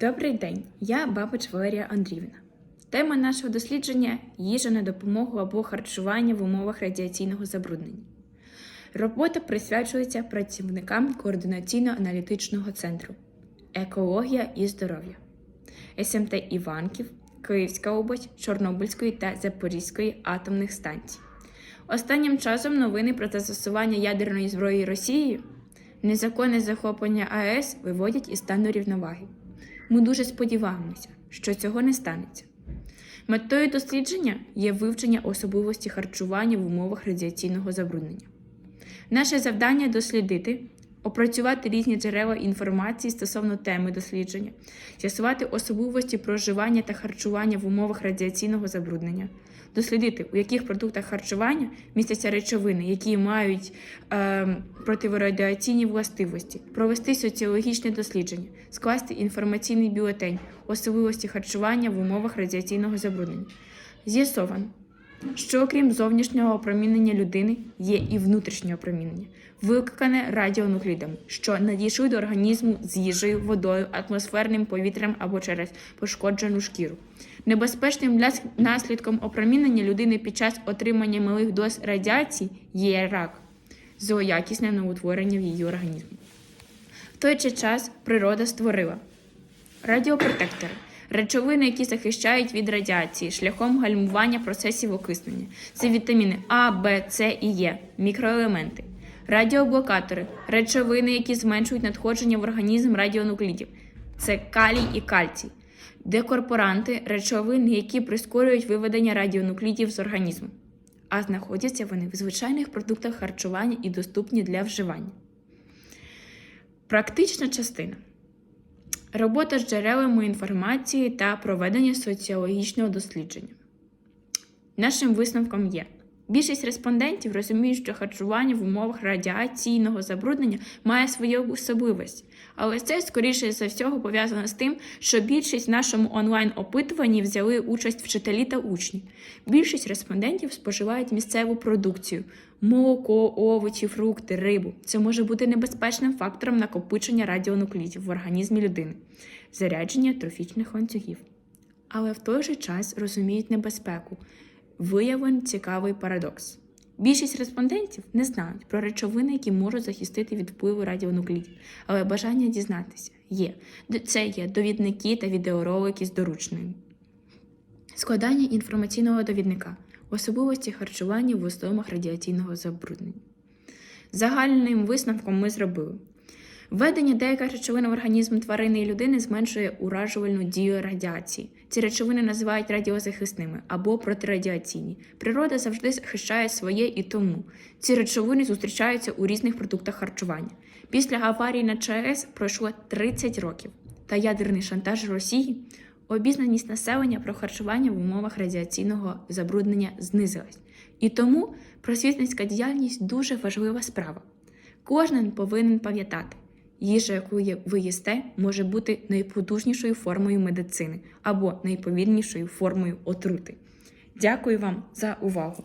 Добрий день, я бабич Валерія Андріївна. Тема нашого дослідження їжа на допомогу або харчування в умовах радіаційного забруднення. Робота присвячується працівникам координаційно-аналітичного центру Екологія і здоров'я СМТ Іванків, Київська область, Чорнобильської та Запорізької атомних станцій. Останнім часом новини про застосування ядерної зброї Росією, незаконне захоплення АЕС виводять із стану рівноваги. Ми дуже сподіваємося, що цього не станеться. Метою дослідження є вивчення особливості харчування в умовах радіаційного забруднення. Наше завдання дослідити, опрацювати різні джерела інформації стосовно теми дослідження, з'ясувати особливості проживання та харчування в умовах радіаційного забруднення, дослідити, у яких продуктах харчування містяться речовини, які мають е, противорадіаційні властивості, провести соціологічне дослідження, скласти інформаційний бюлетень, особливості харчування в умовах радіаційного забруднення. З'ясовано, що окрім зовнішнього опромінення людини є і внутрішнє опромінення, викликане радіонуклідами, що надійшли до організму з їжею, водою, атмосферним повітрям або через пошкоджену шкіру. Небезпечним для наслідком опромінення людини під час отримання малих доз радіації є рак, злоякісне новоутворення в її організмі. В той же час природа створила радіопротектори речовини, які захищають від радіації шляхом гальмування процесів окиснення. Це вітаміни А, Б, С і Е, мікроелементи. Радіоблокатори речовини, які зменшують надходження в організм радіонуклідів. Це калій і кальцій. Декорпоранти речовини, які прискорюють виведення радіонуклідів з організму. А знаходяться вони в звичайних продуктах харчування і доступні для вживання. Практична частина. Робота з джерелами інформації та проведення соціологічного дослідження. Нашим висновком є: більшість респондентів розуміють, що харчування в умовах радіаційного забруднення має свої особливості, але це, скоріше за всього, пов'язано з тим, що більшість в нашому онлайн-опитуванні взяли участь вчителі та учні. Більшість респондентів споживають місцеву продукцію. Молоко, овочі, фрукти, рибу. Це може бути небезпечним фактором накопичення радіонуклідів в організмі людини, зарядження трофічних ланцюгів. Але в той же час розуміють небезпеку. Виявлений цікавий парадокс. Більшість респондентів не знають про речовини, які можуть захистити від впливу радіонуклідів, але бажання дізнатися є. Це є довідники та відеоролики з доручною. Складання інформаційного довідника особливості харчування в условах радіаційного забруднення. Загальним висновком ми зробили. Введення деяких речовин в організм тварини і людини зменшує уражувальну дію радіації. Ці речовини називають радіозахисними або протирадіаційні. Природа завжди захищає своє і тому. Ці речовини зустрічаються у різних продуктах харчування. Після аварії на ЧАЕС пройшло 30 років, та ядерний шантаж Росії обізнаність населення про харчування в умовах радіаційного забруднення знизилась. І тому просвітницька діяльність дуже важлива справа. Кожен повинен пам'ятати, їжа, яку ви їсте, може бути найпотужнішою формою медицини або найповільнішою формою отрути. Дякую вам за увагу!